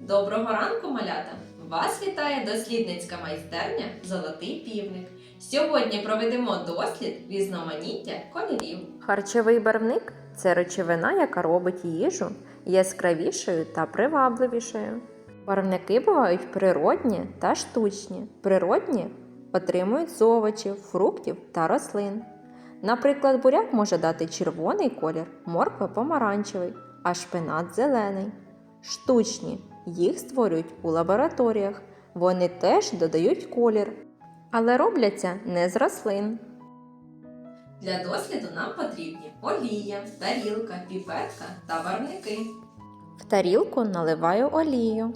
Доброго ранку, малята! Вас вітає дослідницька майстерня Золотий півник. Сьогодні проведемо дослід різноманіття кольорів. Харчовий барвник це речовина, яка робить їжу яскравішою та привабливішою. Барвники бувають природні та штучні. Природні отримують з овочів, фруктів та рослин. Наприклад, буряк може дати червоний колір, морква помаранчевий, а шпинат зелений. Штучні їх створюють у лабораторіях. Вони теж додають колір, але робляться не з рослин. Для досліду нам потрібні олія, тарілка, піпетка та барвники. В тарілку наливаю олію.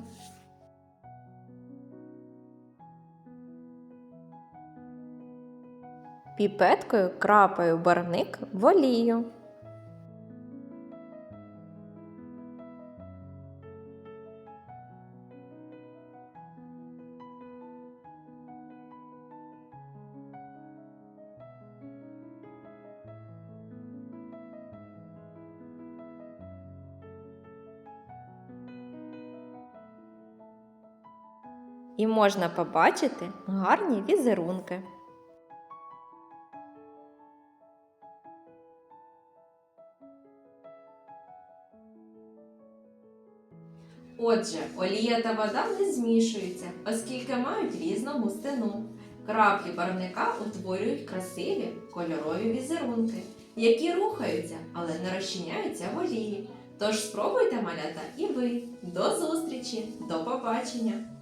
Піпеткою крапаю барвник в олію. І можна побачити гарні візерунки. Отже, олія та вода не змішуються, оскільки мають різну густину. Краплі барвника утворюють красиві кольорові візерунки, які рухаються, але не розчиняються в олії. Тож спробуйте малята і ви. До зустрічі, до побачення!